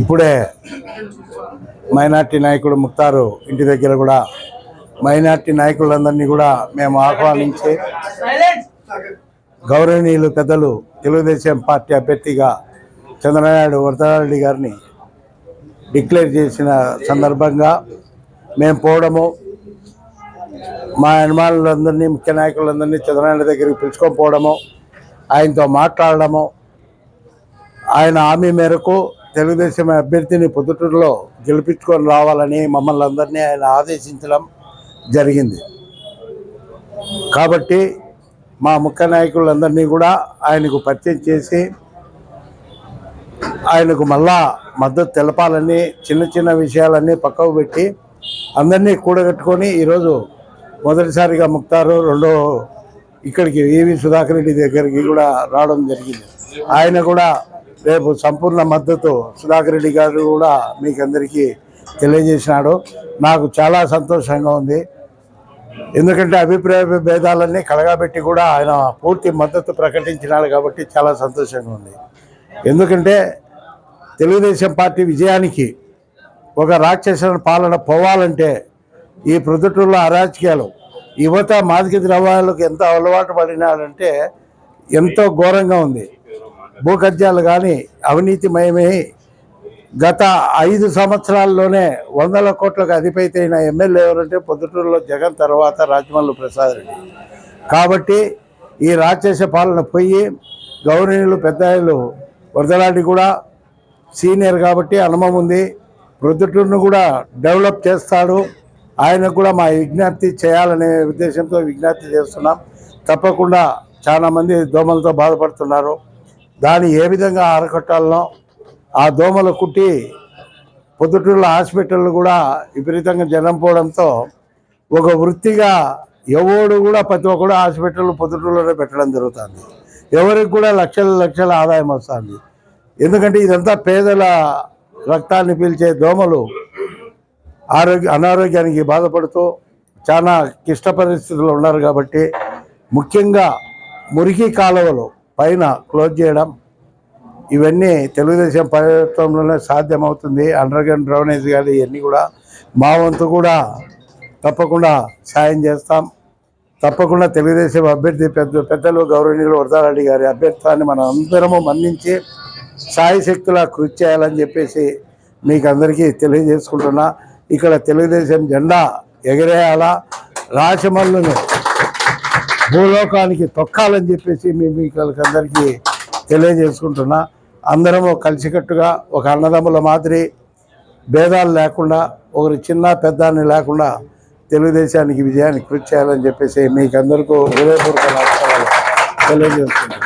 ఇప్పుడే మైనార్టీ నాయకుడు ముక్తారు ఇంటి దగ్గర కూడా మైనార్టీ నాయకులందరినీ కూడా మేము ఆహ్వానించి గౌరవనీయులు పెద్దలు తెలుగుదేశం పార్టీ అభ్యర్థిగా చంద్రనాయుడు వరదరారెడ్డి గారిని డిక్లేర్ చేసిన సందర్భంగా మేము పోవడము. మా యజమానులందరినీ ముఖ్య నాయకులందరినీ చంద్రనాయుడు దగ్గరికి పిలుచుకొని పోవడము. ఆయనతో మాట్లాడడము. ఆయన హామీ మేరకు తెలుగుదేశం అభ్యర్థిని పొద్దుటూరులో గెలిపించుకొని రావాలని మమ్మల్ని అందరినీ ఆయన ఆదేశించడం జరిగింది. కాబట్టి మా ముఖ్య నాయకులందరినీ కూడా ఆయనకు పరిచయం చేసి ఆయనకు మళ్ళా మద్దతు తెలపాలని చిన్న చిన్న విషయాలన్నీ పక్కకు పెట్టి అందరినీ కూడగట్టుకొని ఈరోజు మొదటిసారిగా ముక్తారు రెండో ఇక్కడికి ఏవి సుధాకర్ రెడ్డి దగ్గరికి కూడా రావడం జరిగింది. ఆయన కూడా రేపు సంపూర్ణ మద్దతు సుధాకర్ రెడ్డి గారు కూడా మీకు అందరికీ తెలియజేసినాడు. నాకు చాలా సంతోషంగా ఉంది. ఎందుకంటే అభిప్రాయ భేదాలన్నీ కలగాబెట్టి కూడా ఆయన పూర్తి మద్దతు ప్రకటించినాడు కాబట్టి చాలా సంతోషంగా ఉంది. ఎందుకంటే తెలుగుదేశం పార్టీ విజయానికి ఒక రాక్షస పాలన పోవాలంటే ఈ ప్రొద్దుటూరులో అరాజకీయాలు యువత మాదిక ద్రవ్యాలకు ఎంత అలవాటు పడినాడంటే ఎంతో ఘోరంగా ఉంది. భూకబ్జాలు కానీ అవినీతిమయమై గత ఐదు సంవత్సరాల్లోనే వందల కోట్లకు అధిపతి ఎమ్మెల్యే ఎవరంటే పొద్దుటూరులో జగన్ తర్వాత రాజమల్లు ప్రసాద్ రెడ్డి. కాబట్టి ఈ రాక్షస పాలన పోయి గౌరవనీయులు పెద్దలు వరదలాంటి కూడా సీనియర్ కాబట్టి అనుభవం ఉంది. ప్రొద్దుటూరును కూడా డెవలప్ చేస్తాడు. ఆయనకు కూడా మా విజ్ఞప్తి చేయాలనే ఉద్దేశంతో విజ్ఞప్తి చేస్తున్నాం. తప్పకుండా చాలామంది దోమలతో బాధపడుతున్నారు. దాన్ని ఏ విధంగా అరకట్టాలనో ఆ దోమలు కుట్టి పొద్దుటూరులో హాస్పిటల్ కూడా విపరీతంగా జనం పోవడంతో ఒక వృత్తిగా ఎవడు కూడా ప్రతి ఒక్కడు హాస్పిటల్ పొద్దుటూరులోనే పెట్టడం జరుగుతుంది. ఎవరికి కూడా లక్షల లక్షల ఆదాయం వస్తుంది. ఎందుకంటే ఇదంతా పేదల రక్తాన్ని పీల్చే దోమలు ఆరోగ్య అనారోగ్యానికి బాధపడుతూ చాలా క్లిష్ట పరిస్థితుల్లో ఉన్నారు కాబట్టి ముఖ్యంగా మురికి కాలువలు పైన క్లోజ్ చేయడం ఇవన్నీ తెలుగుదేశం ప్రభుత్వంలోనే సాధ్యమవుతుంది. అండర్ గ్రౌండ్ డ్రైనేజ్ కానీ ఇవన్నీ కూడా మా వంతు కూడా తప్పకుండా సాయం చేస్తాం. తప్పకుండా తెలుగుదేశం అభ్యర్థి పెద్ద పెద్దలు గౌరవనీయులు వరదారెడ్డి గారి అభ్యర్థాన్ని మనం అందరము మన్నించి సాయశక్తులా కృషి చేయాలని చెప్పేసి మీకు అందరికీ తెలియజేసుకుంటున్నా. ఇక్కడ తెలుగుదేశం జెండా ఎగరేయాలా? రాచమల్లును భూలోకానికి తొక్కాలని చెప్పేసి మేము మీకు అందరికీ తెలియజేసుకుంటున్నా. అందరము కలిసికట్టుగా ఒక అన్నదమ్ముల మాదిరి భేదాలు లేకుండా ఒకరి చిన్న పెద్ద అని లేకుండా తెలుగుదేశానికి విజయాన్ని కృషి చేయాలని చెప్పేసి మీకు అందరికీ హృదయపూర్వక నమస్కారాలు తెలియజేస్తున్నాను